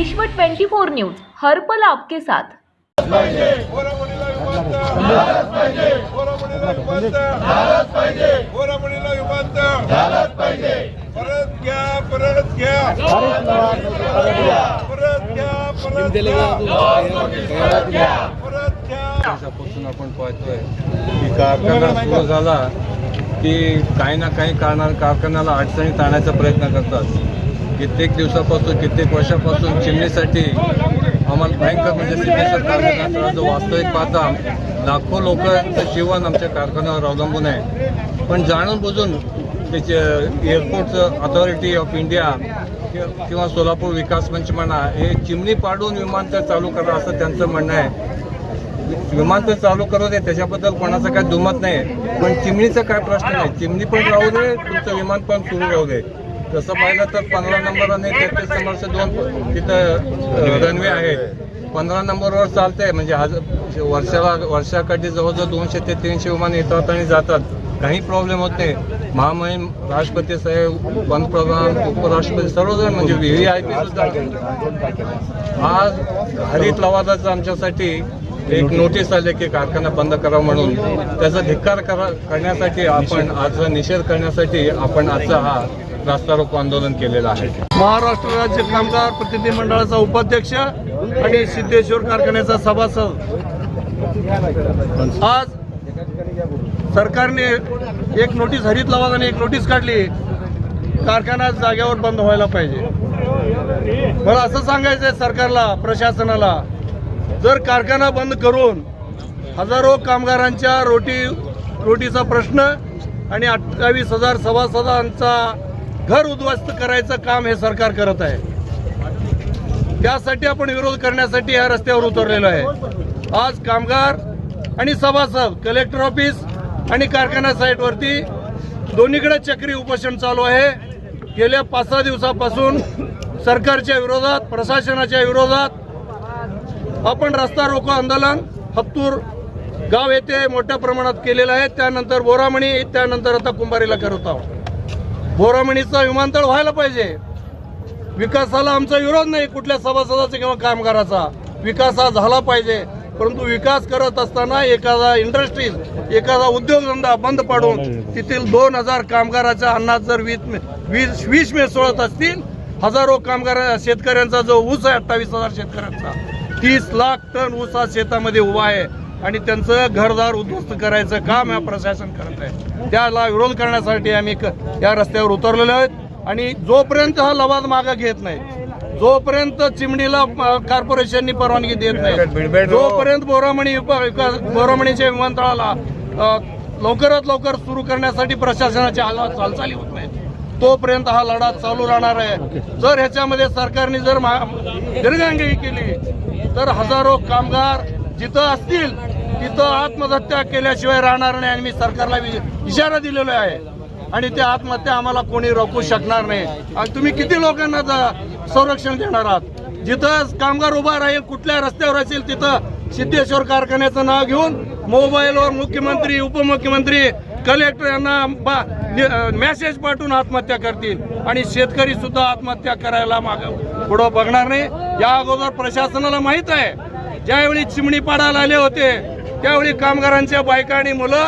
विश्व 24 न्यूज हर्पल आपके साथ. परत घ्या परत घ्या परत घ्या परत घ्या परत घ्या आपण पाहतोय की कारखाना सुरू झाला की काही ना काही कारणाला कारखान्याला अडचणीत आणण्याचा प्रयत्न करतात. कित्येक दिवसापासून कित्येक वर्षापासून चिमणीसाठी आम्हाला भयंकर म्हणजे सिद्धेश्वर कारखान्याचा जो वास्तविक पाहता लाखो लोकांचं जीवन आमच्या कारखान्यावर अवलंबून आहे. पण जाणून बुजून त्याचे एअरपोर्टचं अथॉरिटी ऑफ इंडिया किंवा सोलापूर विकास मंच म्हणा हे चिमणी पाडून विमानतळ चालू करा असं त्यांचं म्हणणं आहे. विमानतळ चालू करू दे त्याच्याबद्दल कोणाचं काही दुमत नाही पण चिमणीचा काय प्रश्न नाही. चिमणी पण राहू दे तुमचं विमान पण सुरू राहू दे. तसं पाहिलं तर पंधरा नंबर आणि तेहतीस नंबरचे दोन तिथं रनवे आहे. पंधरा नंबरवर चालते म्हणजे आज वर्षाला वर्षाकाठी जवळजवळ दोनशे ते तीनशे विमान येतात आणि जातात. काही प्रॉब्लेम होत नाही. महामहिम राष्ट्रपती साहेब पंतप्रधान उपराष्ट्रपती सर्वजण म्हणजे व्ही आय पी सुद्धा. आज हरित लवादाचं आमच्यासाठी एक नोटीस आले की कारखाना बंद करा म्हणून. त्याचा धिक्कार करा करण्यासाठी आपण आज निषेध करण्यासाठी आपण आजचा हा रास्ता रोको आंदोलन केलेलं आहे. महाराष्ट्र राज्य कामगार प्रतिनिधी मंडळाचा उपाध्यक्ष आणि सिद्धेश्वर कारखान्याचा सभासद. आज सरकारने एक नोटीस हरित लवादाने एक नोटीस काढली. कारखाना जाग्यावर बंद व्हायला पाहिजे. मला असं सांगायचं आहे सरकारला प्रशासनाला जर कारखाना बंद करून हजारो कामगारांच्या रोटी रोटीचा प्रश्न आणि अठ्ठावीस हजार सभासदांचा घर उद्ध्वस्त करायचं काम हे सरकार करत आहे. त्यासाठी आपण विरोध करण्यासाठी या रस्त्यावर उतरलेलो आहे. आज कामगार आणि सभासद कलेक्टर ऑफिस आणि कारखाना साईटवरती दोन्हीकडे चक्री उपोषण चालू आहे. गेल्या पाच सहा दिवसापासून सरकारच्या विरोधात प्रशासनाच्या विरोधात आपण रस्ता रोको आंदोलन हत्तूर गाव येथे मोठ्या प्रमाणात केलेलं आहे. त्यानंतर बोरामणी त्यानंतर आता कुंभारीला करत आहोत. बोरामणीचा विमानतळ व्हायला पाहिजे. विकासाला आमचा विरोध नाही कुठल्या सभासदाचा किंवा कामगाराचा. विकास हा झाला पाहिजे. परंतु विकास करत असताना एखादा इंडस्ट्रीज एखादा उद्योगधंदा बंद पाडून तेथील दोन हजार कामगाराच्या अन्नात जर वीज वीज मे मिसळत असतील हजारो कामगार शेतकऱ्यांचा जो ऊस आहे अठ्ठावीस हजार शेतकऱ्यांचा तीस लाख टन ऊस हा शेतामध्ये उभा आहे. आणि त्यांचं घरदार उद्ध्वस्त करायचं काम या प्रशासन करत आहे. त्याला विरोध करण्यासाठी आम्ही या रस्त्यावर उतरलेलो आहोत. आणि जोपर्यंत हा लवाद मागे घेत नाही जोपर्यंत चिमणीला कॉर्पोरेशननी परवानगी देत नाही जोपर्यंत बोरामणी बोरामणीच्या विमानतळाला लवकरात लवकर सुरू करण्यासाठी प्रशासनाच्या हालचाली होत नाहीत तोपर्यंत हा लढा चालू राहणार आहे. जर ह्याच्यामध्ये सरकारने जर दीर्घांगी केली तर हजारो कामगार जिथं असतील तिथं आत्महत्या केल्याशिवाय राहणार नाही आणि मी सरकारला इशारा दिलेला आहे. आणि त्या आत्महत्या आम्हाला कोणी रोखू शकणार नाही. आणि तुम्ही किती लोकांना संरक्षण देणार आहात? जिथं कामगार उभा राहील कुठल्या रस्त्यावर असेल तिथं सिद्धेश्वर कारखान्याचं नाव घेऊन मोबाईलवर मुख्यमंत्री उपमुख्यमंत्री कलेक्टर यांना मेसेज पाठवून आत्महत्या करतील. आणि शेतकरी सुद्धा आत्महत्या करायला माग पुढं बघणार नाही. या अगोदर प्रशासनाला माहीत आहे. ज्यावेळी चिमणी पाडायला आले होते त्यावेळी कामगारांच्या बायका आणि मुलं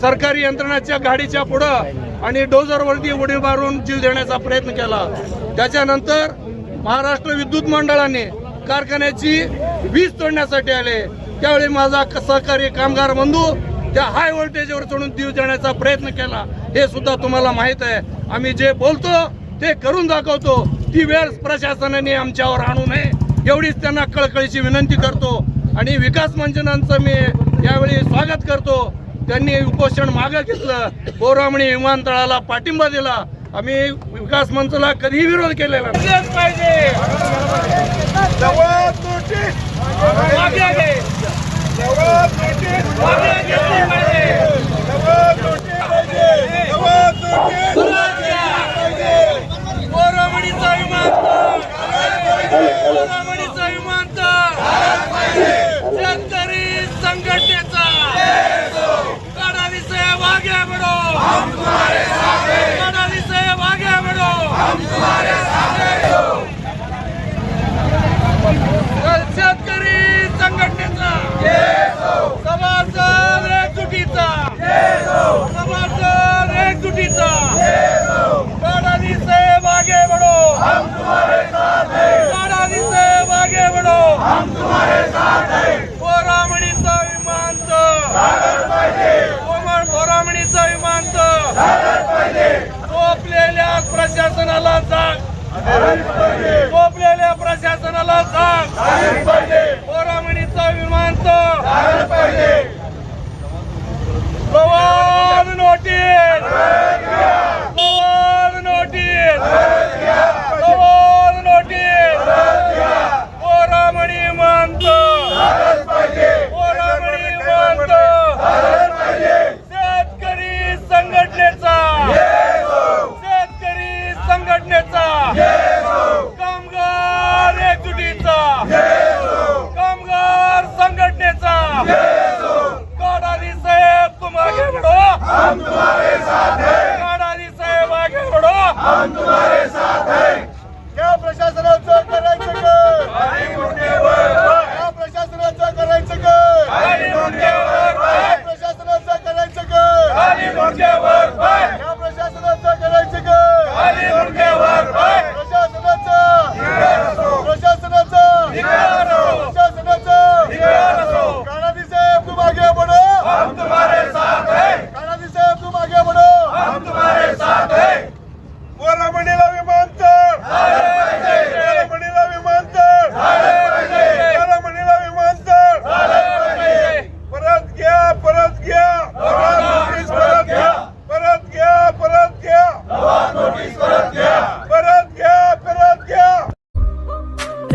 सरकारी यंत्रणाच्या गाडीच्या पुढं आणि डोजरवरती उडी मारून जीव देण्याचा प्रयत्न केला. त्याच्यानंतर महाराष्ट्र विद्युत मंडळाने कारखान्याची वीज तोडण्यासाठी आले. त्यावेळी माझा क- सहकारी कामगार बंधू त्या हाय व्होल्टेजवर चढून जीव देण्याचा प्रयत्न केला. हे सुद्धा तुम्हाला माहीत आहे. आम्ही जे बोलतो ते करून दाखवतो. ती वेळ प्रशासनाने आमच्यावर आणू नये. एवढीच त्यांना कळकळीची विनंती करतो आणि विकास मंचनांचं मी यावेळी स्वागत करतो. त्यांनी उपोषण मागं घेतलं बोरामणी विमानतळाला पाठिंबा दिला. आम्ही विकास मंचला कधीही विरोध केलेला पाहिजे. बढो फडणवीस साहेब आगे बढो